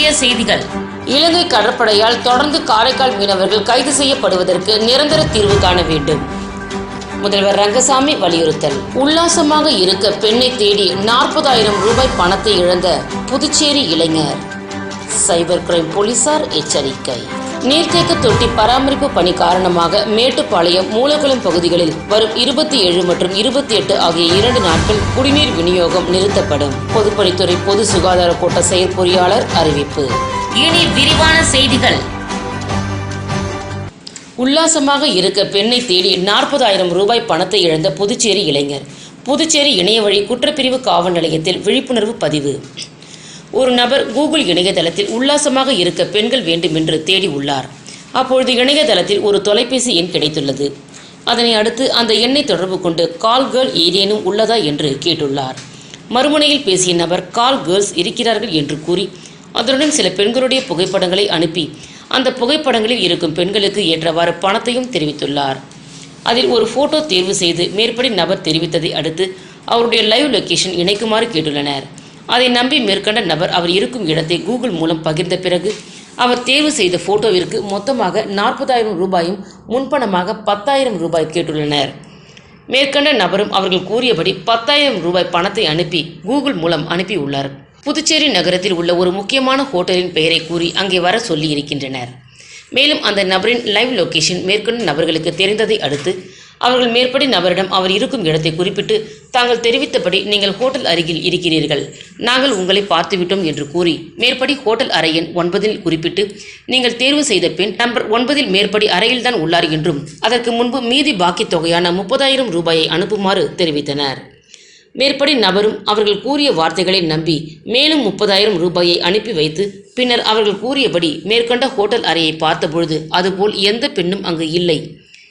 முக்கிய செய்திகள். இலங்கை கடற்படையால் தொடர்ந்து காரைக்கால் மீனவர்கள் கைது செய்யப்படுவதற்கு நிரந்தர தீர்வு காண வேண்டும். முதல்வர் ரங்கசாமி வலியுறுத்தல். உல்லாசமாக இருக்க பெண்ணை தேடி நாற்பதாயிரம் ரூபாய் பணத்தை இழந்த புதுச்சேரி இளைஞர். சைபர் கிரைம் போலீசார் எச்சரிக்கை. நீர்த்தேக்க தொட்டி பராமரிப்பு பணி காரணமாக மேட்டுப்பாளையம் மூலகுளம் பகுதிகளில் வரும் இருபத்தி ஏழு மற்றும் இருபத்தி எட்டு ஆகிய இரண்டு நாட்கள் குடிநீர் விநியோகம் நிறுத்தப்படும். பொதுப்பணித்துறை பொது சுகாதார கோட்ட செயற்பொறியாளர் அறிவிப்பு. இனி விரிவான செய்திகள். உல்லாசமாக இருக்க பெண்ணை தேடி நாற்பதாயிரம் ரூபாய் பணத்தை இழந்த புதுச்சேரி இளைஞர். புதுச்சேரி இணையவழி குற்றப்பிரிவு காவல் நிலையத்தில் விழிப்புணர்வு பதிவு. ஒரு நபர் கூகுள் இணையதளத்தில் உல்லாசமாக இருக்க பெண்கள் வேண்டும் என்று தேடி உள்ளார். அப்பொழுது இணையதளத்தில் ஒரு தொலைபேசி எண் கிடைத்துள்ளது. அதனை அடுத்து அந்த எண்ணை தொடர்பு கொண்டு கால் கேர்ள் ஏதேனும் உள்ளதா என்று கேட்டுள்ளார். மறுமுனையில் பேசிய நபர் கால் கேர்ள்ஸ் இருக்கிறார்கள் என்று கூறி அதனுடன் சில பெண்களுடைய புகைப்படங்களை அனுப்பி அந்த புகைப்படங்களில் இருக்கும் பெண்களுக்கு ஏற்றவாறு பணத்தையும் தெரிவித்துள்ளார். அதில் ஒரு போட்டோ தேர்வு செய்து மேற்படி நபர் தெரிவித்ததை அடுத்து அவருடைய லைவ் லொக்கேஷன் இணைக்குமாறு கேட்டுள்ளனர். அதை நம்பி மேற்கண்ட நபர் அவர் இருக்கும் இடத்தை கூகுள் மூலம் பகிர்ந்த பிறகு அவர் தேர்வு செய்த போட்டோவிற்கு மொத்தமாக நாற்பதாயிரம் ரூபாயும் முன்பணமாக பத்தாயிரம் ரூபாய் கேட்டுள்ளனர். மேற்கண்ட நபரும் அவர்கள் கூறியபடி பத்தாயிரம் ரூபாய் பணத்தை அனுப்பி கூகுள் மூலம் அனுப்பியுள்ளார். புதுச்சேரி நகரத்தில் உள்ள ஒரு முக்கியமான ஹோட்டலின் பெயரை கூறி அங்கே வர சொல்லி இருக்கின்றனர். மேலும் அந்த நபரின் லைவ் லொகேஷன் மேற்கொண்ட நபர்களுக்கு தெரிந்ததை அடுத்து அவர்கள் மேற்படி நபரிடம் அவர் இருக்கும் இடத்தை குறிப்பிட்டு தாங்கள் தெரிவித்தபடி நீங்கள் ஹோட்டல் அருகில் இருக்கிறீர்கள். நாங்கள் உங்களை பார்த்துவிட்டோம் என்று கூறி மேற்படி ஹோட்டல் அறை எண் ஒன்பதில் குறிப்பிட்டு நீங்கள் தேர்வு செய்த பெண் நம்பர் ஒன்பதில் மேற்படி அறையில்தான் உள்ளார் என்றும் அதற்கு முன்பு மீதி பாக்கி தொகையான முப்பதாயிரம் ரூபாயை அனுப்புமாறு தெரிவித்தனர். மேற்படி நபரும் அவர்கள் கூறிய வார்த்தைகளை நம்பி மேலும் முப்பதாயிரம் ரூபாயை அனுப்பி வைத்து பின்னர் அவர்கள் கூறியபடி மேற்கண்ட ஹோட்டல் அறையை பார்த்தபொழுது அதுபோல் எந்த பெண்ணும் அங்கு இல்லை.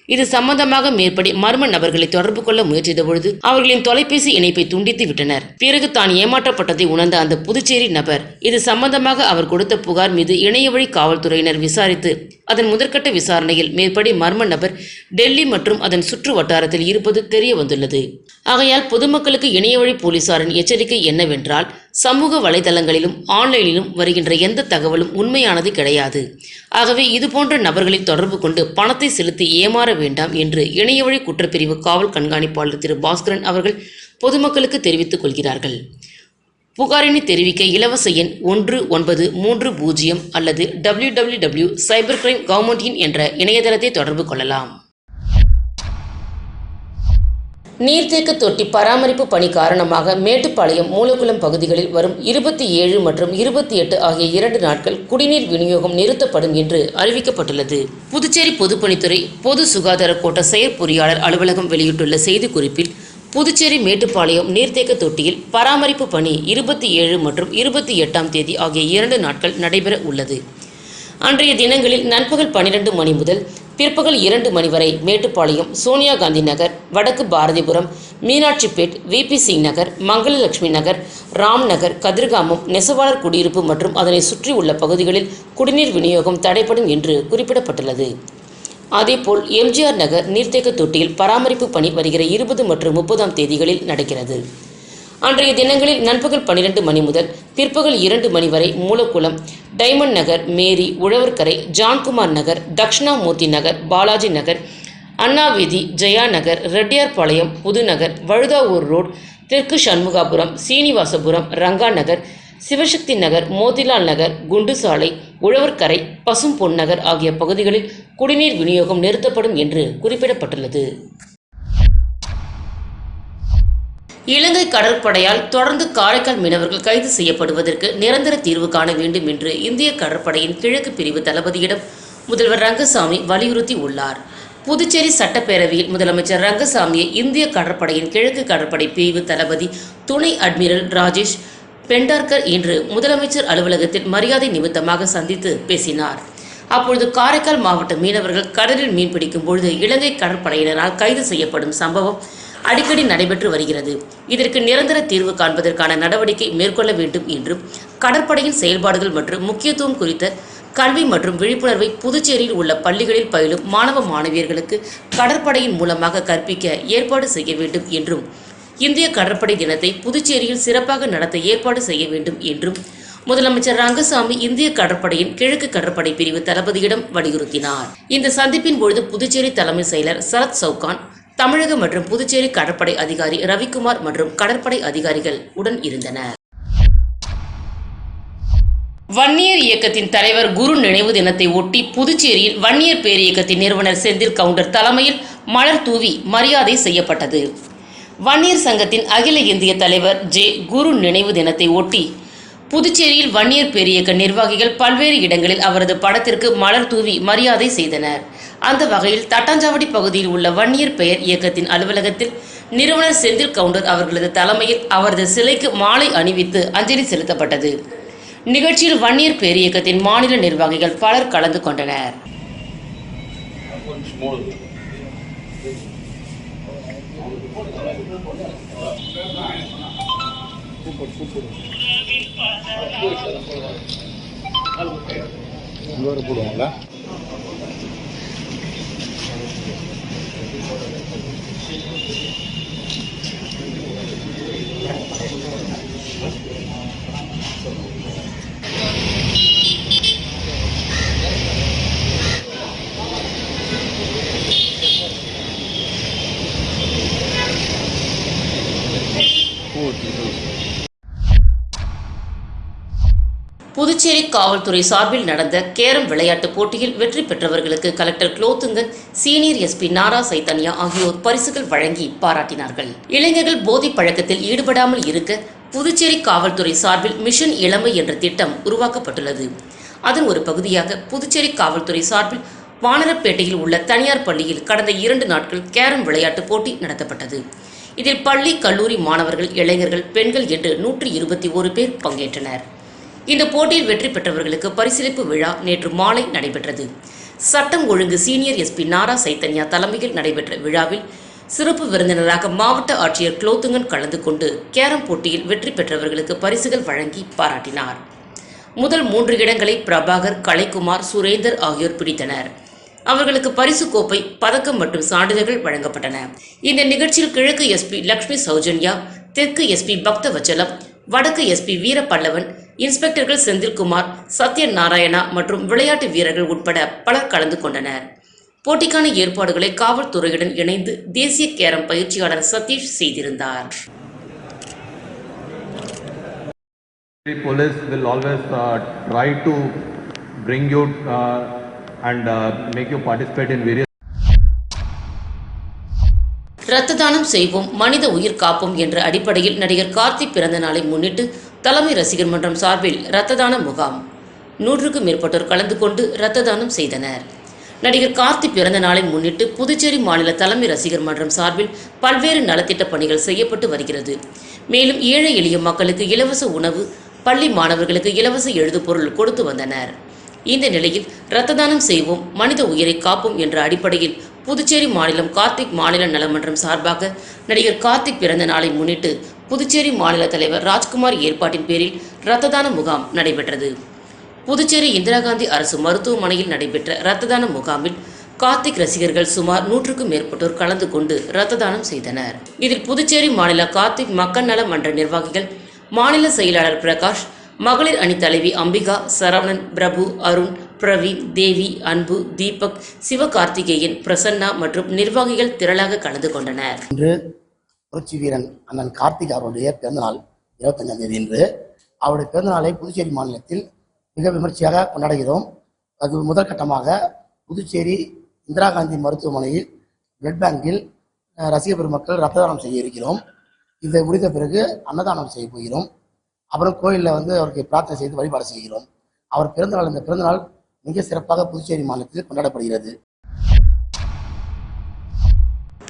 இது சம்பந்தமாக மேற்படி மர்ம நபர்களை தொடர்பு கொள்ள முயற்சித்த பொழுது அவர்களின் தொலைபேசி இணைப்பை துண்டித்து விட்டனர். பிறகு தான் ஏமாற்றப்பட்டதை உணர்ந்த அந்த புதுச்சேரி நபர் இது சம்பந்தமாக அவர் கொடுத்த புகார் மீது இணையவழி காவல்துறையினர் விசாரித்து அதன் முதற்கட்ட விசாரணையில் மேற்படி மர்ம நபர் டெல்லி மற்றும் அதன் சுற்று வட்டாரத்தில் இருப்பது தெரிய வந்துள்ளது ஆகையால் பொதுமக்களுக்கு இணையவழி போலீசாரின் எச்சரிக்கை என்னவென்றால் சமூக வலைதளங்களிலும் ஆன்லைனிலும் வருகின்ற எந்த தகவலும் உண்மையானது கிடையாது. ஆகவே இதுபோன்ற நபர்களை தொடர்பு கொண்டு பணத்தை செலுத்தி ஏமாற வேண்டாம் என்று இணையவழி குற்றப்பிரிவு காவல் கண்காணிப்பாளர் திரு பாஸ்கரன் அவர்கள் பொதுமக்களுக்கு தெரிவித்துக் கொள்கிறார்கள். புகாரினை தெரிவிக்க இலவச எண் ஒன்று ஒன்பது மூன்று பூஜ்ஜியம் அல்லது W W W cyber crime government என்ற இணையதளத்தை தொடர்பு கொள்ளலாம். நீர்த்தேக்க தொட்டி பராமரிப்பு பணி காரணமாக மேட்டுப்பாளையம் மூலகுளம் பகுதிகளில் வரும் இருபத்தி ஏழு மற்றும் இருபத்தி எட்டு ஆகிய இரண்டு நாட்கள் குடிநீர் விநியோகம் நிறுத்தப்படும் என்று அறிவிக்கப்பட்டுள்ளது. புதுச்சேரி பொதுப்பணித்துறை பொது சுகாதார கோட்ட செயற்பொறியாளர் அலுவலகம் வெளியிட்டுள்ள செய்திக்குறிப்பில் புதுச்சேரி மேட்டுப்பாளையம் நீர்த்தேக்க தொட்டியில் பராமரிப்பு பணி இருபத்தி ஏழு மற்றும் இருபத்தி எட்டாம் தேதி ஆகிய இரண்டு நாட்கள் நடைபெற உள்ளது. அன்றைய தினங்களில் நண்பகல் பன்னிரண்டு மணி முதல் பிற்பகல் இரண்டு மணி வரை மேட்டுப்பாளையம் சோனியா காந்தி நகர் வடக்கு பாரதிபுரம் மீனாட்சிப்பேட் விபி சிங் நகர் மங்களலட்சுமி நகர் ராம் நகர் கதிர்காமம் நெசவாளர் குடியிருப்பு மற்றும் அதனை சுற்றி உள்ள பகுதிகளில் குடிநீர் விநியோகம் தடைப்படும் என்று குறிப்பிடப்பட்டுள்ளது. அதேபோல் எம்ஜிஆர் நகர் நீர்த்தேக்க தொட்டியில் பராமரிப்பு பணி வருகிற இருபது மற்றும் முப்பதாம் தேதிகளில் நடக்கிறது. அன்றைய தினங்களில் நண்பகல் பன்னிரண்டு மணி முதல் பிற்பகல் இரண்டு மணி வரை Moolakulam diamond Nagar Mary Uzhavarkarai Johnkumar Nagar Dakshinamurthy Nagar Balaji Nagar Annaveethi Jaya Nagar Reddiyarpalayam Pudhunagar Vazhudavur road தெற்கு சண்முகாபுரம் சீனிவாசபுரம் ரங்கா நகர் சிவசக்தி நகர் மோதிலால் நகர் குண்டு சாலை உழவர்கரை பசும்பொன் நகர் ஆகிய பகுதிகளில் குடிநீர் விநியோகம் நிறுத்தப்படும் என்று குறிப்பிடப்பட்டுள்ளது. இலங்கை கடற்படையால் தொடர்ந்து காரைக்கால் மீனவர்கள் கைது செய்யப்படுவதற்கு நிரந்தர தீர்வு காண வேண்டும் என்று இந்திய கடற்படையின் கிழக்கு பிரிவு தளபதியிடம் முதல்வர் ரங்கசாமி வலியுறுத்தி உள்ளார். புதுச்சேரி சட்டப்பேரவையில் முதலமைச்சர் ரங்கசாமியை இந்திய கடற்படையின் கிழக்கு கடற்படை பிரிவு தளபதி துணை அட்மிரல் ராஜேஷ் பெண்டார்கர் இன்று முதலமைச்சர் அலுவலகத்தில் மரியாதை நிமித்தமாக சந்தித்து பேசினார். அப்பொழுது காரைக்கால் மாவட்ட மீனவர்கள் கடலில் மீன்பிடிக்கும் பொழுது இலங்கை கடற்படையினரால் கைது செய்யப்படும் சம்பவம் அடிக்கடி நடைபெற்று வருகிறது. இதற்கு நிரந்தர தீர்வு காண்பதற்கான நடவடிக்கை மேற்கொள்ள வேண்டும் என்றும் கடற்படையின் செயல்பாடுகள் மற்றும் முக்கியத்துவம் குறித்த கல்வி மற்றும் விழிப்புணர்வை புதுச்சேரியில் உள்ள பள்ளிகளில் பயிலும் மாணவ மாணவியர்களுக்கு கடற்படையின் மூலமாக கற்பிக்க ஏற்பாடு செய்ய வேண்டும் என்றும் இந்திய கடற்படை தினத்தை புதுச்சேரியில் சிறப்பாக நடத்த ஏற்பாடு செய்ய வேண்டும் என்றும் முதலமைச்சர் ரங்கசாமி இந்திய கடற்படையின் கிழக்கு கடற்படை பிரிவு தளபதியிடம் வலியுறுத்தினார். இந்த சந்திப்பின் பொழுது புதுச்சேரி தலைமை செயலர் சரத் சவுகான் தமிழக மற்றும் புதுச்சேரி கடற்படை அதிகாரி ரவிக்குமார் மற்றும் கடற்படை அதிகாரிகள் உடன் இருந்தனர். வன்னியர் இயக்கத்தின் தலைவர் குரு நினைவு தினத்தை ஒட்டி புதுச்சேரியில் வன்னியர் பேர் இயக்கத்தின் நிறுவனர் செந்தில் கவுண்டர் தலைமையில் மலர் தூவி மரியாதை செய்யப்பட்டது. வன்னியர் சங்கத்தின் அகில இந்திய தலைவர் ஜே குரு நினைவு தினத்தை ஒட்டி புதுச்சேரியில் வன்னியர் பேரியக்க நிர்வாகிகள் பல்வேறு இடங்களில் அவரது படத்திற்கு மலர் தூவி மரியாதை செய்தனர். அந்த வகையில் தட்டாஞ்சாவடி பகுதியில் உள்ள வன்னியர் பெயர் இயக்கத்தின் அலுவலகத்தில் நிறுவனர் செந்தில் கவுண்டர் அவர்களது தலைமையில் அவரது சிலைக்கு மாலை அணிவித்து அஞ்சலி செலுத்தப்பட்டது. நிகழ்ச்சியில் வன்னியர் பேரியக்கத்தின் மாநில நிர்வாகிகள் பலர் கலந்து கொண்டனர். போடுவாங்களா? வர புதுச்சேரி காவல்துறை சார்பில் நடந்த கேரம் விளையாட்டுப் போட்டியில் வெற்றி பெற்றவர்களுக்கு collector Kulothungan senior SP Nara Chaitanya ஆகியோர் பரிசுகள் வழங்கி பாராட்டினார்கள். இளைஞர்கள் போதை பழக்கத்தில் ஈடுபடாமல் இருக்க புதுச்சேரி காவல்துறை சார்பில் மிஷன் இளமை என்ற திட்டம் உருவாக்கப்பட்டுள்ளது. அதன் ஒரு பகுதியாக புதுச்சேரி காவல்துறை சார்பில் வானரப்பேட்டையில் உள்ள தனியார் பள்ளியில் கடந்த இரண்டு நாட்கள் கேரம் விளையாட்டுப் போட்டி நடத்தப்பட்டது. இதில் பள்ளி கல்லூரி மாணவர்கள் இளைஞர்கள் பெண்கள் என்று நூற்றி இருபத்தி ஒரு பேர் பங்கேற்றனர். இந்த போட்டியில் வெற்றி பெற்றவர்களுக்கு பரிசீலிப்பு விழா நேற்று மாலை நடைபெற்றது. சட்டம் ஒழுங்கு சீனியர் எஸ்பி நாரா சைத்தன்யா தலைமையில் நடைபெற்ற விழாவில் சிறப்பு விருந்தினராக மாவட்ட ஆட்சியர் குலோத்துங்கன் கலந்து கொண்டு கேரம் போட்டியில் வெற்றி பெற்றவர்களுக்கு பரிசுகள் வழங்கி பாராட்டினார். முதல் மூன்று இடங்களை பிரபாகர் கலைக்குமார் சுரேந்தர் ஆகியோர் பிடித்தனர். அவர்களுக்கு பரிசு கோப்பை பதக்கம் மற்றும் சான்றிதழ்கள் வழங்கப்பட்டன. இந்த நிகழ்ச்சியில் கிழக்கு எஸ்பி லக்ஷ்மி சௌஜன்யா தெற்கு எஸ்பி பக்தவச்சலம் வடக்கு எஸ்பி வீரபல்லவன் இன்ஸ்பெக்டர்கள் செந்தில்குமார் சத்யநாராயணா மற்றும் விளையாட்டு வீரர்கள் உட்பட பலர் கலந்து கொண்டனர். போட்டிக்கான ஏற்பாடுகளை காவல்துறையுடன் இணைந்து தேசிய கேரம் பயிற்சியாளர் சதீஷ் செய்திருந்தார். Police will always uh, try to bring you uh, and uh, make you participate in various இரத்த தானம் செய்வோம் மனித உயிர் காப்போம் என்ற அடிப்படையில் நடிகர் கார்த்திக் பிறந்த நாளை முன்னிட்டு தலைமை ரசிகர் மன்றம் சார்பில் இரத்த தான முகாம். நூற்றுக்கும் மேற்பட்டோர் கலந்து கொண்டு இரத்த தானம் செய்தனர். நடிகர் கார்த்திக் பிறந்த நாளை முன்னிட்டு புதுச்சேரி மாநில தலைமை ரசிகர் மன்றம் சார்பில் பல்வேறு நலத்திட்ட பணிகள் செய்யப்பட்டு வருகிறது. மேலும் ஏழை எளிய மக்களுக்கு இலவச உணவு பள்ளி மாணவர்களுக்கு இலவச எழுதுபொருள் கொடுத்து வந்தனர். இந்த நிலையில் இரத்த தானம் செய்வோம் மனித உயிரை காப்போம் என்ற அடிப்படையில் புதுச்சேரி மாநிலம் கார்த்திக் மாநில நலமன்றம் சார்பாக நடிகர் கார்த்திக் பிறந்த நாளை முன்னிட்டு புதுச்சேரி மாநில தலைவர் ராஜ்குமார் ஏற்பாட்டின் பேரில் இரத்த தான முகாம் நடைபெற்றது. புதுச்சேரி இந்திரா காந்தி அரசு மருத்துவமனையில் நடைபெற்ற இரத்த தான முகாமில் கார்த்திக் ரசிகர்கள் சுமார் நூற்றுக்கும் மேற்பட்டோர் கலந்து கொண்டு இரத்த தானம் செய்தனர். இதில் புதுச்சேரி மாநில கார்த்திக் மக்கள் நல மன்ற நிர்வாகிகள் மாநில செயலாளர் பிரகாஷ் மகளிர் அணி தலைவி அம்பிகா சரவணன் பிரபு அருண் பிரவீன் தேவி அன்பு தீபக் சிவகார்த்திகேயன் பிரசன்னா மற்றும் நிர்வாகிகள் திரளாக கலந்து கொண்டனர். புரட்சி வீரன் அண்ணன் கார்த்திக் அவருடைய பிறந்தநாள் இருபத்தஞ்சாம் தேதி இன்று. அவருடைய பிறந்தநாளை புதுச்சேரி மாநிலத்தில் மிக விமர்சையாக கொண்டாடுகிறோம். அது முதற்கட்டமாக புதுச்சேரி இந்திரா காந்தி மருத்துவமனையில் பிளட் பேங்கில் ரசிக பெருமக்கள் ரத்த தானம் செய்ய இருக்கிறோம். இதை முடித்த பிறகு அன்னதானம் செய்ய போகிறோம். அப்புறம் கோயிலில் வந்து அவருக்கு பிரார்த்தனை செய்து வழிபாடு செய்கிறோம். அவர் பிறந்தநாள் இந்த பிறந்தநாள் மிக சிறப்பாக புதுச்சேரி மாநிலத்தில் கொண்டாடப்படுகிறது.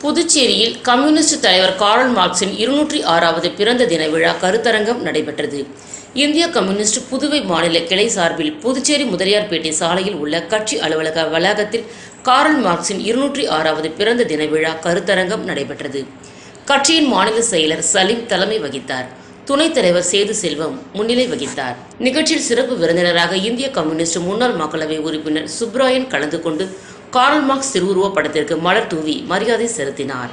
புதுச்சேரியில் கம்யூனிஸ்ட் தலைவர் கார்ல் மார்க்சின் இருநூற்றி ஆறாவது பிறந்த தின விழா கருத்தரங்கம் நடைபெற்றது. இந்திய கம்யூனிஸ்ட் புதுவை மாநில கிளை சார்பில் புதுச்சேரி முதலியார்பேட்டை சாலையில் உள்ள கட்சி அலுவலக வளாகத்தில் கார்ல் மார்க்சின் இருநூற்றி ஆறாவது பிறந்த தின விழா கருத்தரங்கம் நடைபெற்றது. கட்சியின் மாநில செயலர் சலீம் தலைமை வகித்தார். துணைத் தலைவர் சேது செல்வம் முன்னிலை வகித்தார். நிகழ்ச்சியில் சிறப்பு விருந்தினராக இந்திய கம்யூனிஸ்ட் முன்னாள் மக்களவை உறுப்பினர் சுப்ராயன் கலந்து கொண்டு கார்ல் மார்க்ஸ் திருவுருவ படத்திற்கு மலர் தூவி மரியாதை செலுத்தினார்.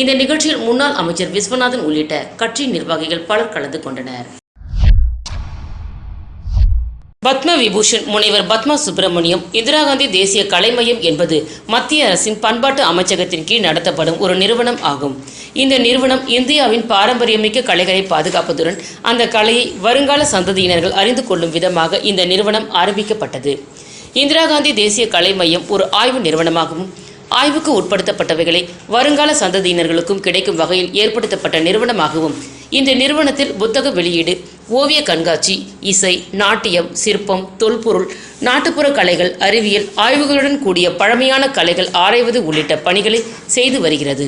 இந்த நிகழ்ச்சியில் முன்னாள் அமைச்சர் விஸ்வநாதன் உள்ளிட்ட கட்சி நிர்வாகிகள் பலர் கலந்து கொண்டனர். பத்ம விபூஷன் முனைவர் பத்மா சுப்பிரமணியம் இந்திரா காந்தி தேசிய கலை மையம் என்பது மத்திய அரசின் பண்பாட்டு அமைச்சகத்தின் கீழ் நடத்தப்படும் ஒரு நிறுவனம் ஆகும். இந்த நிறுவனம் இந்தியாவின் பாரம்பரியமிக்க கலைகளை பாதுகாப்பதுடன் அந்த கலையை வருங்கால சந்ததியினர்கள் அறிந்து கொள்ளும் விதமாக இந்த நிறுவனம் ஆரம்பிக்கப்பட்டது. இந்திரா காந்தி தேசிய கலை மையம் ஒரு ஆய்வு நிறுவனமாகவும் ஆய்வுக்கு உட்படுத்தப்பட்டவைகளை வருங்கால சந்ததியினர்களுக்கும் கிடைக்கும் வகையில் ஏற்படுத்தப்பட்ட நிறுவனமாகவும் இந்த நிறுவனத்தில் புத்தக வெளியீடு ஓவிய கண்காட்சி இசை நாட்டியம் சிற்பம் தொல்பொருள் நாட்டுப்புற கலைகள் அறிவியல் ஆய்வுகளுடன் கூடிய பழமையான கலைகள் ஆராய்வது உள்ளிட்ட பணிகளை செய்து வருகிறது.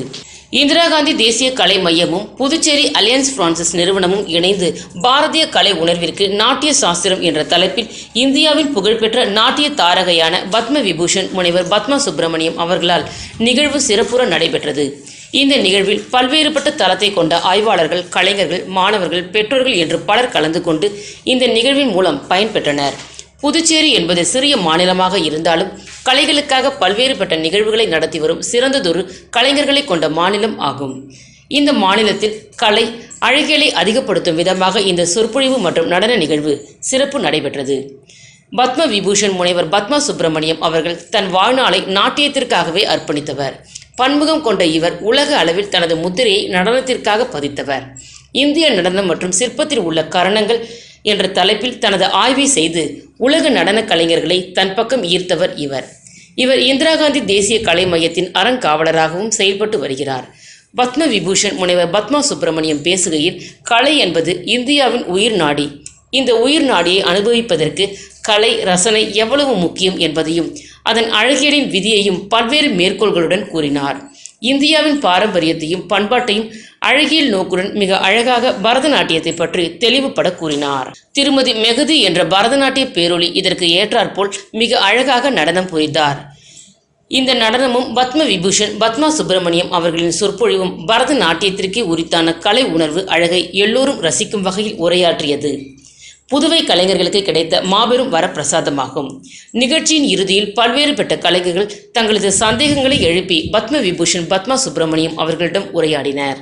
இந்திரா காந்தி தேசிய கலை மையமும் புதுச்சேரி அலையன்ஸ் பிரான்சிஸ் நிறுவனமும் இணைந்து பாரதிய கலை உணர்விற்கு நாட்டிய சாஸ்திரம் என்ற தலைப்பில் இந்தியாவின் புகழ்பெற்ற நாட்டிய தாரகையான பத்ம விபூஷன் முனைவர் பத்மா சுப்பிரமணியம் அவர்களால் நிகழ்வு சிறப்புற நடைபெற்றது. இந்த நிகழ்வில் பல்வேறுபட்ட தளத்தை கொண்ட ஆய்வாளர்கள் கலைஞர்கள் மாணவர்கள் பெற்றோர்கள் என்று பலர் கலந்து கொண்டு இந்த நிகழ்வின் மூலம் பயன்பெற்றனர். புதுச்சேரி என்பது சிறிய மாநிலமாக இருந்தாலும் கலைகளுக்காக பல்வேறுபட்ட நிகழ்வுகளை நடத்தி வரும் சிறந்ததொரு கலைஞர்களை கொண்ட மாநிலம் ஆகும். இந்த மாநிலத்தில் கலை அழகியலை அதிகப்படுத்தும் விதமாக இந்த சொற்பொழிவு மற்றும் நடன நிகழ்வு சிறப்பு நடைபெற்றது. பத்ம விபூஷன் முனைவர் பத்மா சுப்பிரமணியம் அவர்கள் தன் வாழ்நாளை நாட்டியத்திற்காகவே அர்ப்பணித்தவர். பன்முகம் கொண்ட இவர் உலக அளவில் தனது முத்திரையை நடனத்திற்காக பதித்தவர். இந்திய நடனம் மற்றும் சிற்பத்தில் உள்ள கரணங்கள் என்ற தலைப்பில் தனது ஆய்வை செய்து உலக நடன கலைஞர்களை தன் பக்கம் ஈர்த்தவர் இவர். இவர் இந்திரா காந்தி தேசிய கலை மையத்தின் அறங்காவலராகவும் செயல்பட்டு வருகிறார். பத்ம விபூஷன் முனைவர் பத்மா சுப்பிரமணியம் பேசுகையில் கலை என்பது இந்தியாவின் உயிர் நாடி. இந்த உயிர் நாடியை அனுபவிப்பதற்கு கலை ரசனை எவ்வளவு முக்கியம் என்பதையும் அதன் அழகியலின் விதியையும் பல்வேறு மேற்கோள்களுடன் கூறினார். இந்தியாவின் பாரம்பரியத்தையும் பண்பாட்டையும் அழகியல் நோக்குடன் மிக அழகாக பரதநாட்டியத்தை பற்றி தெளிவுபட கூறினார். திருமதி மெகுதி என்ற பரதநாட்டிய பேரொளி இதற்கு ஏற்றாற்போல் மிக அழகாக நடனம் புரிந்தார். இந்த நடனமும் பத்ம விபூஷன் பத்மா சுப்பிரமணியம் அவர்களின் சொற்பொழிவும் பரதநாட்டியத்திற்கே உரித்தான கலை உணர்வு அழகை எல்லோரும் ரசிக்கும் வகையில் உரையாற்றியது. புதுவை கலைஞர்களுக்கு கிடைத்த மாபெரும் வரப்பிரசாதமாகும். நிகழ்ச்சியின் இறுதியில் பல்வேறு பெற்ற கலைஞர்கள் தங்களது சந்தேகங்களை எழுப்பி பத்ம விபூஷன் பத்மா சுப்பிரமணியம் அவர்களிடம் உரையாடினர்.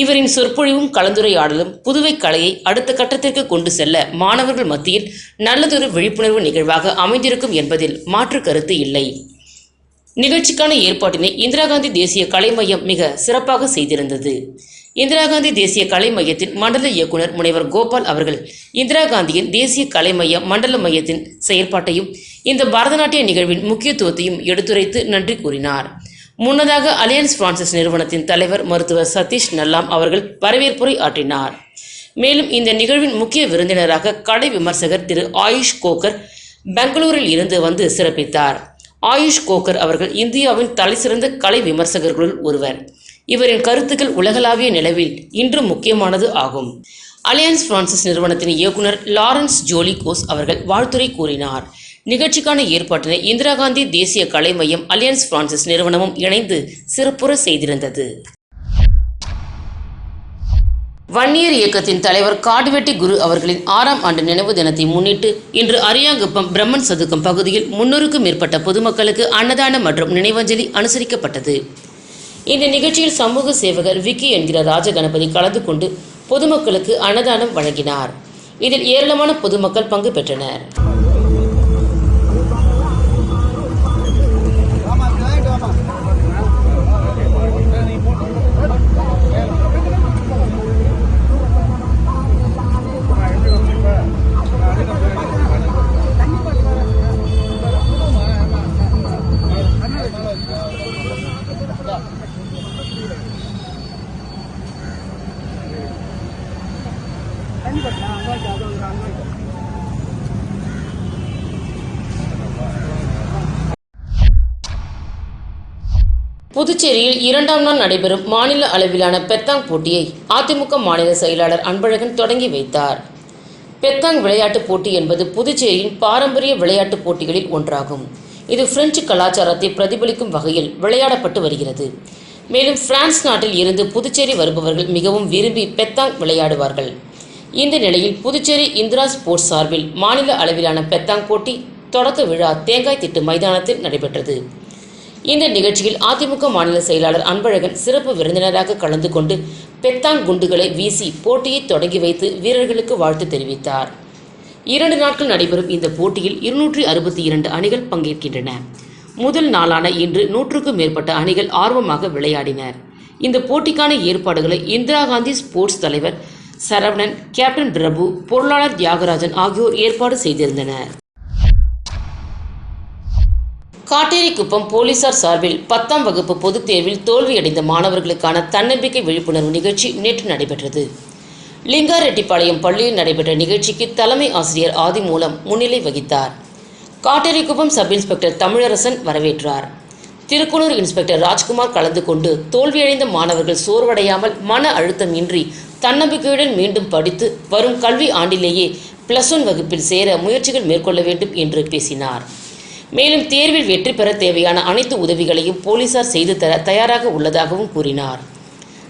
இவரின் சொற்பொழிவும் கலந்துரையாடலும் புதுவை கலையை அடுத்த கட்டத்திற்கு கொண்டு செல்ல மாணவர்கள் மத்தியில் நல்லதொரு விழிப்புணர்வு நிகழ்வாக அமைந்திருக்கும் என்பதில் மாற்று கருத்து இல்லை. நிகழ்ச்சிக்கான ஏற்பாட்டினை இந்திரா காந்தி தேசிய கலை மையம் மிக சிறப்பாக செய்திருந்தது. இந்திரா காந்தி தேசிய கலை மையத்தின் மண்டல இயக்குனர் முனைவர் கோபால் அவர்கள் இந்திரா காந்தியின் தேசிய கலை மையம் மண்டல மையத்தின் செயற்பாட்டையும் இந்த பரதநாட்டிய நிகழ்வின் முக்கியத்துவத்தையும் எடுத்துரைத்து நன்றி கூறினார். முன்னதாக அலையன்ஸ் பிரான்சிஸ் நிறுவனத்தின் தலைவர் மருத்துவர் சதீஷ் நல்லாம் அவர்கள் வரவேற்புரை ஆற்றினார். மேலும் இந்த நிகழ்வின் முக்கிய விருந்தினராக கலை விமர்சகர் திரு ஆயுஷ் கோக்கர் பெங்களூரில் இருந்து வந்து சிறப்பித்தார். ஆயுஷ் கோக்கர் அவர்கள் இந்தியாவின் தலைசிறந்த கலை விமர்சகர்களுள் ஒருவர். இவரின் கருத்துக்கள் உலகளாவிய நிலவில் இன்றும் முக்கியமானது ஆகும். அலையன்ஸ் பிரான்சிஸ் நிறுவனத்தின் இயக்குனர் லாரன்ஸ் ஜோலி கோஸ் அவர்கள் வாழ்த்துரை கூறினார். நிகழ்ச்சிக்கான ஏற்பாட்டினை இந்திரா காந்தி தேசிய கலை மையம் அலியன்ஸ் பிரான்சிஸ் நிறுவனமும் இணைந்து சிறப்புற செய்திருந்தது. வன்னியர் இயக்கத்தின் தலைவர் காடுவெட்டி குரு அவர்களின் ஆறாம் ஆண்டு நினைவு தினத்தை முன்னிட்டு இன்று அரியாங்குப்பம் பிரம்மன் சதுக்கம் பகுதியில் முன்னூறுக்கும் மேற்பட்ட பொதுமக்களுக்கு அன்னதானம் மற்றும் நினைவஞ்சலி அனுசரிக்கப்பட்டது. இந்த நிகழ்ச்சியில் சமூக சேவகர் விக்கி என்கிற ராஜகணபதி கலந்து கொண்டு பொதுமக்களுக்கு அன்னதானம் வழங்கினார். இதில் ஏராளமான பொதுமக்கள் பங்கு பெற்றனர். புதுச்சேரியில் இரண்டாம் நாள் நடைபெறும் மாநில அளவிலான பெத்தாங் போட்டியை அதிமுக மாநில செயலாளர் அன்பழகன் தொடங்கி வைத்தார். பெத்தாங் விளையாட்டுப் போட்டி என்பது புதுச்சேரியின் பாரம்பரிய விளையாட்டுப் போட்டிகளில் ஒன்றாகும். இது பிரெஞ்சு கலாச்சாரத்தை பிரதிபலிக்கும் வகையில் விளையாடப்பட்டு வருகிறது. மேலும் பிரான்ஸ் நாட்டில் இருந்து புதுச்சேரி வருபவர்கள் மிகவும் விரும்பி பெத்தாங் விளையாடுவார்கள். இந்த நிலையில் புதுச்சேரி இந்திரா ஸ்போர்ட்ஸ் சார்பில் மாநில அளவிலான பெத்தாங் போட்டி தொடக்க விழா தேங்காய் திட்டு மைதானத்தில் நடைபெற்றது. இந்த நிகழ்ச்சியில் அதிமுக மாநில செயலாளர் அன்பழகன் சிறப்பு விருந்தினராக கலந்து கொண்டு பெத்தான் குண்டுகளை வீசி போட்டியை தொடங்கி வைத்து வீரர்களுக்கு வாழ்த்து தெரிவித்தார். இரண்டு நாட்கள் நடைபெறும் இந்த போட்டியில் இருநூற்றி அறுபத்தி இரண்டு அணிகள் பங்கேற்கின்றன. முதல் நாளான இன்று நூற்றுக்கும் மேற்பட்ட அணிகள் ஆர்வமாக விளையாடினர். இந்த போட்டிக்கான ஏற்பாடுகளை இந்திரா காந்தி ஸ்போர்ட்ஸ் தலைவர் சரவணன் கேப்டன் பிரபு பொருளாளர் தியாகராஜன் ஆகியோர் ஏற்பாடு செய்திருந்தனர். காட்டேரிக்குப்பம் போலீசார் சார்பில் பத்தாம் வகுப்பு பொதுத் தேர்வில் தோல்வியடைந்த மாணவர்களுக்கான தன்னம்பிக்கை விழிப்புணர்வு நிகழ்ச்சி நேற்று நடைபெற்றது. லிங்காரெட்டிப்பாளையம் பள்ளியில் நடைபெற்ற நிகழ்ச்சிக்கு தலைமை ஆசிரியர் ஆதி மூலம் முன்னிலை வகித்தார். காட்டேரிக்குப்பம் சப் இன்ஸ்பெக்டர் தமிழரசன் வரவேற்றார். திருக்குளூர் இன்ஸ்பெக்டர் ராஜ்குமார் கலந்து கொண்டு தோல்வியடைந்த மாணவர்கள் சோர்வடையாமல் மன அழுத்தம் இன்றி தன்னம்பிக்கையுடன் மீண்டும் படித்து வரும் கல்வி ஆண்டிலேயே பிளஸ் ஒன் வகுப்பில் சேர முயற்சிகள் மேற்கொள்ள வேண்டும் என்று பேசினார். மேலும் தேர்வில் வெற்றி பெற தேவையான அனைத்து உதவிகளையும் போலீசார் செய்து தர தயாராக உள்ளதாகவும் கூறினார்.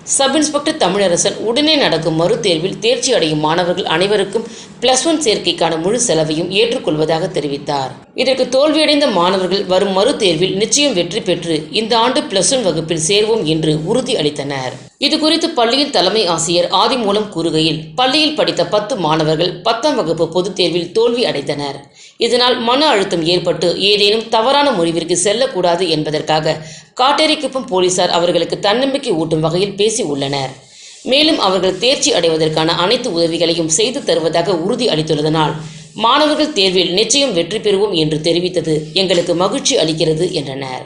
சப் இன்ஸ்பெக்டர் தமிழரசன் உடனே நடக்கும் மறுதேர்வில் தேர்ச்சி அடையும் மாணவர்கள் அனைவருக்கும் பிளஸ் ஒன் சேர்க்கைக்கான முழு செலவையும் ஏற்றுக்கொள்வதாக தெரிவித்தார். இதற்கு தோல்வியடைந்த மாணவர்கள் வரும் மறுதேர்வில் நிச்சயம் வெற்றி பெற்று இந்த ஆண்டு பிளஸ் ஒன் வகுப்பில் சேர்வோம் என்று உறுதி அளித்தனர். இதுகுறித்து பள்ளியின் தலைமை ஆசிரியர் ஆதி மூலம் கூறுகையில் பள்ளியில் படித்த பத்து மாணவர்கள் பத்தாம் வகுப்பு பொதுத் தேர்வில் தோல்வி அடைந்தனர். இதனால் மன அழுத்தம் ஏற்பட்டு ஏதேனும் தவறான முடிவிற்கு செல்லக்கூடாது என்பதற்காக காட்டேரிக்குப்பம் போலீசார் அவர்களுக்கு தன்னம்பிக்கை ஊட்டும் வகையில் பேசி உள்ளனர். மேலும் அவர்கள் தேர்ச்சி அடைவதற்கான அனைத்து உதவிகளையும் செய்து தருவதாக உறுதி அளித்துள்ளதனால் மாணவர்கள் தேர்வில் நிச்சயம் வெற்றி பெறுவோம் என்று தெரிவித்தது எங்களுக்கு மகிழ்ச்சி அளிக்கிறது என்றனர்.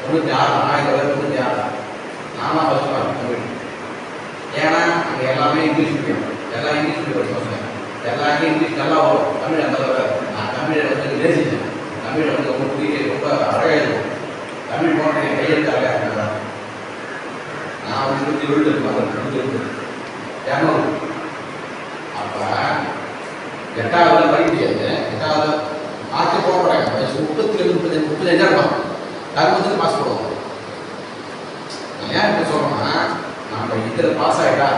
தமிழ் ஏன்னா அங்கே எல்லாமே இங்கிலீஷ் மீடியம் எல்லாம் இங்கிலீஷ் மீடியம் எல்லாருக்கும் இங்கிலீஷ் நல்லா வரும் தமிழ் அந்த நான் தமிழை வந்து நேசிச்சேன் தமிழை வந்து ரொம்ப பிடிக்க ரொம்ப அழகாக இருக்கும் தமிழ் போன்ற கையெழுத்து அழகாக நான் இருபத்தி நூற்றி எழுபது மகன் நூற்றி இரநூறு அப்போ எட்டாவது படிக்க முடியாது எட்டாவது மாற்றி போக வயசு முப்பத்தி முப்பது முப்பத்தஞ்சா இருப்பாங்க கருமத்துக்கு பாஸ் போடுவோம் நான் ஏன் இப்படி சொல்கிறோம்னா நம்ம இதில் பாஸ் ஆகிட்டா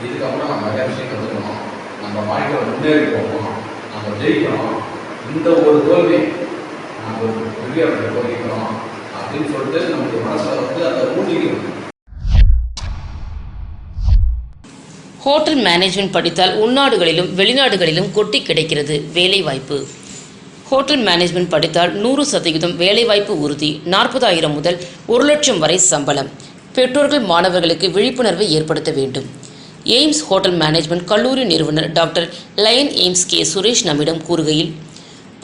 இதுக்கப்புறம் நம்ம நிறைய விஷயம் கற்றுக்கணும் நம்ம வாழ்க்கையில் முன்னேறி போகணும் நம்ம ஜெயிக்கணும் இந்த ஒரு தோல்வி நம்ம ஒரு பெரிய தோல்விக்கிறோம் அப்படின்னு சொல்லிட்டு நமக்கு மனசில் வந்து அந்த ஊட்டிக்கணும் ஹோட்டல் மேனேஜ்மெண்ட் படித்தால் உள்நாடுகளிலும் வெளிநாடுகளிலும் கொட்டி கிடைக்கிறது வேலைவாய்ப்பு. ஹோட்டல் மேனேஜ்மெண்ட் படித்தால் நூறு சதவீதம் வேலைவாய்ப்பு உறுதி நாற்பதாயிரம் முதல் ஒரு லட்சம் வரை சம்பளம். பெற்றோர்கள் மாணவர்களுக்கு விழிப்புணர்வை ஏற்படுத்த வேண்டும். எய்ம்ஸ் ஹோட்டல் மேனேஜ்மெண்ட் கல்லூரி நிறுவனர் doctor lion AIMS K. Suresh நம்மிடம் கூறுகையில்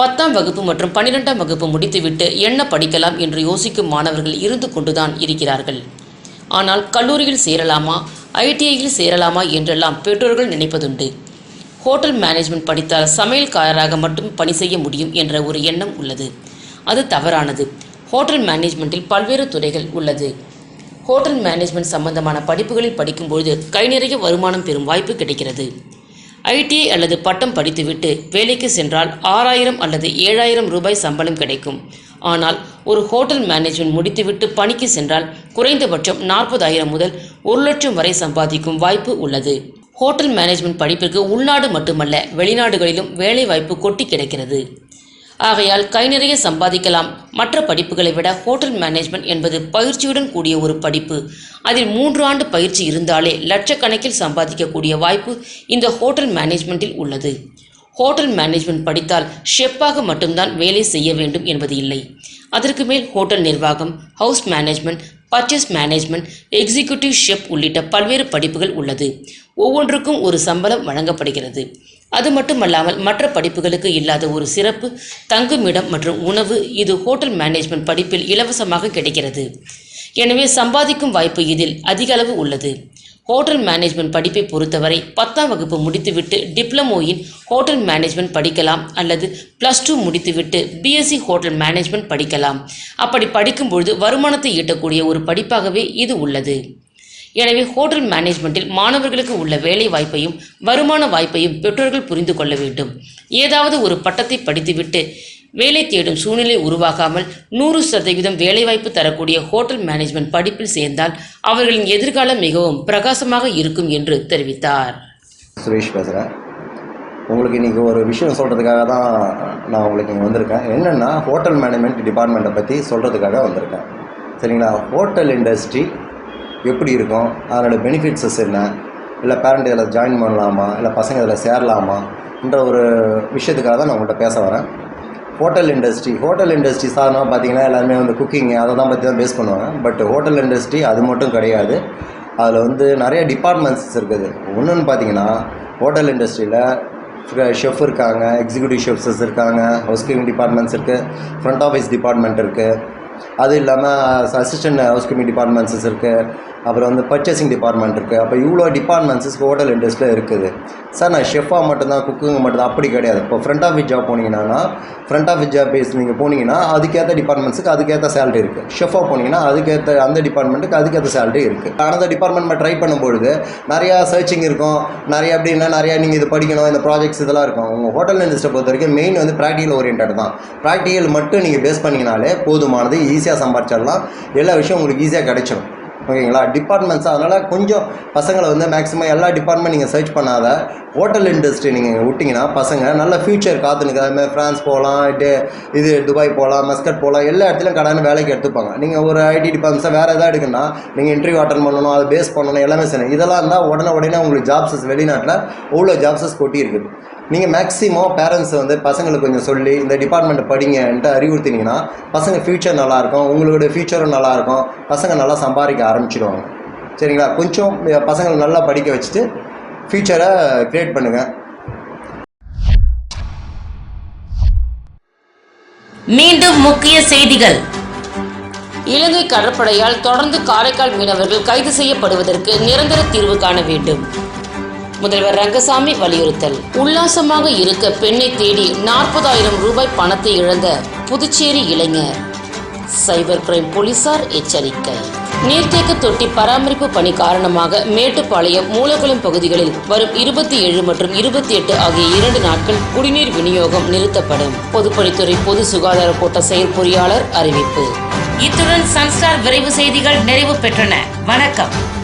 பத்தாம் வகுப்பு மற்றும் பன்னிரெண்டாம் வகுப்பு முடித்துவிட்டு என்ன படிக்கலாம் என்று யோசிக்கும் மாணவர்கள் இருந்து கொண்டுதான் இருக்கிறார்கள். ஆனால் கல்லூரியில் சேரலாமா? ஐடிஐயில் சேரலாமா என்றெல்லாம் பெற்றோர்கள் நினைப்பதுண்டு. ஹோட்டல் மேனேஜ்மெண்ட் படித்தால் சமையல்காரராக மட்டும் பணி செய்ய முடியும் என்ற ஒரு எண்ணம் உள்ளது. அது தவறானது. ஹோட்டல் மேனேஜ்மெண்ட்டில் பல்வேறு துறைகள் உள்ளது. ஹோட்டல் மேனேஜ்மெண்ட் சம்பந்தமான படிப்புகளில் படிக்கும்பொழுது கை நிறைய வருமானம் பெறும் வாய்ப்பு கிடைக்கிறது. ஐடிஐ அல்லது பட்டம் படித்துவிட்டு வேலைக்கு சென்றால் ஆறாயிரம் அல்லது ஏழாயிரம் ரூபாய் சம்பளம் கிடைக்கும். ஆனால் ஒரு ஹோட்டல் மேனேஜ்மெண்ட் முடித்துவிட்டு பணிக்கு சென்றால் குறைந்தபட்சம் நாற்பதாயிரம் முதல் ஒரு லட்சம் வரை சம்பாதிக்கும் வாய்ப்பு உள்ளது. ஹோட்டல் மேனேஜ்மெண்ட் படிப்பிற்கு உள்நாடு மட்டுமல்ல வெளிநாடுகளிலும் வேலை வாய்ப்பு கொட்டி கிடைக்கிறது. ஆகையால் கை நிறைய சம்பாதிக்கலாம். மற்ற படிப்புகளை விட ஹோட்டல் மேனேஜ்மெண்ட் என்பது பயிற்சியுடன் கூடிய ஒரு படிப்பு. அதில் மூன்று ஆண்டு பயிற்சி இருந்தாலே லட்சக்கணக்கில் சம்பாதிக்கக்கூடிய வாய்ப்பு இந்த ஹோட்டல் மேனேஜ்மெண்ட்டில் உள்ளது. ஹோட்டல் மேனேஜ்மெண்ட் படித்தால் ஷெப்பாக மட்டும்தான் வேலை செய்ய வேண்டும் என்பது இல்லை. அதற்கு மேல் ஹோட்டல் நிர்வாகம் house management purchase management executive chef உள்ளிட்ட பல்வேறு படிப்புகள் உள்ளது. ஒவ்வொன்றுக்கும் ஒரு சம்பளம் வழங்கப்படுகிறது. அது மட்டுமல்லாமல் மற்ற படிப்புகளுக்கு இல்லாத ஒரு சிறப்பு தங்குமிடம் மற்றும் உணவு இது ஹோட்டல் மேனேஜ்மெண்ட் படிப்பில் இலவசமாக கிடைக்கிறது. எனவே சம்பாதிக்கும் வாய்ப்பு இதில் அதிக அளவு உள்ளது. ஹோட்டல் மேனேஜ்மெண்ட் படிப்பை பொறுத்தவரை பத்தாம் வகுப்பு முடித்துவிட்டு டிப்ளமோயின் ஹோட்டல் மேனேஜ்மெண்ட் படிக்கலாம் அல்லது ப்ளஸ் டூ முடித்துவிட்டு பிஎஸ்சி ஹோட்டல் மேனேஜ்மெண்ட் படிக்கலாம். அப்படி படிக்கும்பொழுது வருமானத்தை ஈட்டக்கூடிய ஒரு படிப்பாகவே இது உள்ளது. எனவே ஹோட்டல் மேனேஜ்மெண்ட்டில் மாணவர்களுக்கு உள்ள வேலை வாய்ப்பையும் வருமான வாய்ப்பையும் பெற்றோர்கள் புரிந்து கொள்ள வேண்டும். ஏதாவது ஒரு பட்டத்தை படித்துவிட்டு வேலை தேடும் சூழ்நிலை உருவாகாமல் நூறு சதவீதம் வேலைவாய்ப்பு தரக்கூடிய ஹோட்டல் மேனேஜ்மெண்ட் படிப்பில் சேர்ந்தால் அவர்களின் எதிர்காலம் மிகவும் பிரகாசமாக இருக்கும் என்று தெரிவித்தார். சுரேஷ் பேசுகிறேன் உங்களுக்கு இன்றைக்கி ஒரு விஷயம் சொல்கிறதுக்காக தான் நான் உங்களுக்கு இங்கே வந்திருக்கேன். என்னென்னா ஹோட்டல் மேனேஜ்மெண்ட் டிபார்ட்மெண்ட்டை பற்றி சொல்கிறதுக்காக வந்திருக்கேன். சரிங்களா? ஹோட்டல் இண்டஸ்ட்ரி எப்படி இருக்கும்? அதனோட பெனிஃபிட்ஸஸ் என்ன? இல்லை பேரண்ட் இதில் ஜாயின் பண்ணலாமா? இல்லை பசங்க இதில் சேரலாமான்ற ஒரு விஷயத்துக்காக தான் நான் உங்கள்கிட்ட பேச வரேன். ஹோட்டல் இண்டஸ்ட்ரி ஹோட்டல் இண்டஸ்ட்ரி சாதனமாக பார்த்தீங்கன்னா எல்லாருமே வந்து குக்கிங் அதை தான் பற்றி தான் பேஸ் பண்ணுவாங்க. பட் ஹோட்டல் இண்டஸ்ட்ரி அது மட்டும் கிடையாது. அதில் வந்து நிறைய டிபார்ட்மெண்ட்ஸ் இருக்குது. ஒன்றுன்னு பார்த்தீங்கன்னா ஹோட்டல் இண்டஸ்ட்ரியில் ஷெஃப் இருக்காங்க எக்ஸிக்யூட்டிவ் ஷெஃப்ஸஸ் இருக்காங்க ஹவுஸ் கீப்பிங் டிபார்ட்மெண்ட்ஸ் இருக்குது ஃப்ரண்ட் ஆஃபீஸ் டிபார்ட்மெண்ட் இருக்குது அது இல்லாமல் அசிஸ்டன்ட் ஹவுஸ் கமிட்டி டிபார்ட்மெண்ட்ஸஸ் இருக்குது அப்புறம் வந்து பர்ச்சேசிங் டிபார்ட்மெண்ட் இருக்குது அப்போ இவ்வளோ டிபார்ட்மெண்ட்ஸஸ் ஹோட்டல் இண்டஸ்ட்ரியில் இருக்குது. சார் நான் ஷெஃபாக மட்டும்தான் குக்கிங் மட்டும்தான் அப்படி கிடையாது. இப்போ ஃப்ரண்ட் ஆஃபீஸ் ஜாப் போனீங்கன்னா ஃப்ரண்ட் ஆஃபீஸ் ஜாப் பேஸ் நீங்கள் போனீங்கன்னா அதுக்கேற்ற டிபார்ட்மெண்ட்ஸுக்கு அதுக்கேற்ற சேலரி இருக்குது ஷெஃபாக போனீங்கன்னா அதுக்கேற்ற அந்த டிபார்ட்மெண்ட்டுக்கு அதுக்கேற்ற சேலரி இருக்குது அந்த டிபார்ட்மெண்ட் ட்ரை பண்ணும்பொழுது நிறையா சர்ச்சிங் இருக்கும். நிறைய அப்படின்னா நிறையா நீங்கள் இது படிக்கணும் இந்த ப்ராஜெக்ட்ஸ் இதெல்லாம் இருக்கும். உங்கள் ஹோட்டல் இண்டஸ்ட்ரியை பொறுத்த வரைக்கும் மெயின் வந்து ப்ராக்டிக்கல் ஓரியன்ட் தான். ப்ராக்டிகல் மட்டும் நீங்கள் பேஸ் பண்ணிங்கனாலே போதுமானது ஈஸியாக சம்பாரிச்சிடலாம். எல்லா விஷயம் உங்களுக்கு ஈஸியாக கிடைச்சிடும் ஓகேங்களா? டிபார்ட்மெண்ட்ஸ் அதனால் கொஞ்சம் பசங்களை வந்து மேக்ஸிமம் எல்லா டிபார்ட்மெண்ட் நீங்கள் சர்ச் பண்ணாத. ஹோட்டல் இண்டஸ்ட்ரி நீங்கள் விட்டிங்கன்னா பசங்க நல்ல ஃப்யூச்சர் காத்துனுக்கு அதுமாதிரி ஃப்ரான்ஸ் போகலாம் இது இது துபாய் போகலாம் மஸ்கட் போகலாம் எல்லா இடத்துலையும் கடன் வேலைக்கு எடுத்துப்பாங்க. நீங்கள் ஒரு ஐடி டிபார்ட்மெண்ட்ஸை வேறு எதாவது எடுக்குன்னா நீங்கள் இன்டர்வியூ அட்டன் பண்ணணும் அதை பேஸ் பண்ணணும் எல்லாமே செய்யணும். இதெல்லாம் இருந்தால் உடனே உடனே உங்களுக்கு ஜாப்ஸஸ் வெளிநாட்டில் அவ்வளோ ஜாப்ஸஸ் கொட்டி இருக்குது நீங்கள் மேக்ஸிமம் பேரண்ட்ஸ் வந்து பசங்களுக்கு கொஞ்சம் சொல்லி இந்த டிபார்ட்மெண்ட் படிங்கன்ட்டு அறிவுறுத்தினீங்கன்னா பசங்க ஃப்யூச்சர் நல்லாயிருக்கும் உங்களோட ஃப்யூச்சரும் நல்லாயிருக்கும் பசங்க நல்லா சம்பாதிக்க ஆரம்பிச்சிடுவாங்க. சரிங்களா? கொஞ்சம் பசங்களை நல்லா படிக்க வச்சுட்டு ஃப்யூச்சரை க்ரியேட் பண்ணுங்கள் மீண்டும் முக்கிய செய்திகள். இலங்கை கடற்படையால் தொடர்ந்து காரைக்கால் மீனவர்கள் கைது செய்யப்படுவதற்கு நிரந்தர தீர்வு காண வேண்டும். முதல்வர் ரங்கசாமி வலியுறுத்தல். உல்லாசமாக இருக்க பெண்ணை தேடி நாற்பதாயிரம் ரூபாய் பணத்தை இழந்த புதுச்சேரி இளைஞர். சைபர் கிரைம் போலீசார் எச்சரிக்கை. நீர்த்தேக்க தொட்டி பராமரிப்பு பணி காரணமாக மேட்டுப்பாளையம் மூலகுளம் பகுதிகளில் வரும் இருபத்தி ஏழு மற்றும் இருபத்தி எட்டு ஆகிய இரண்டு நாட்கள் குடிநீர் விநியோகம் நிறுத்தப்படும். பொதுப்பணித்துறை பொது சுகாதார கோட்ட செயற்பொறியாளர் அறிவிப்பு. இத்துடன் சன்ஸ்டார் விரைவு செய்திகள் நிறைவு பெற்றன. வணக்கம்.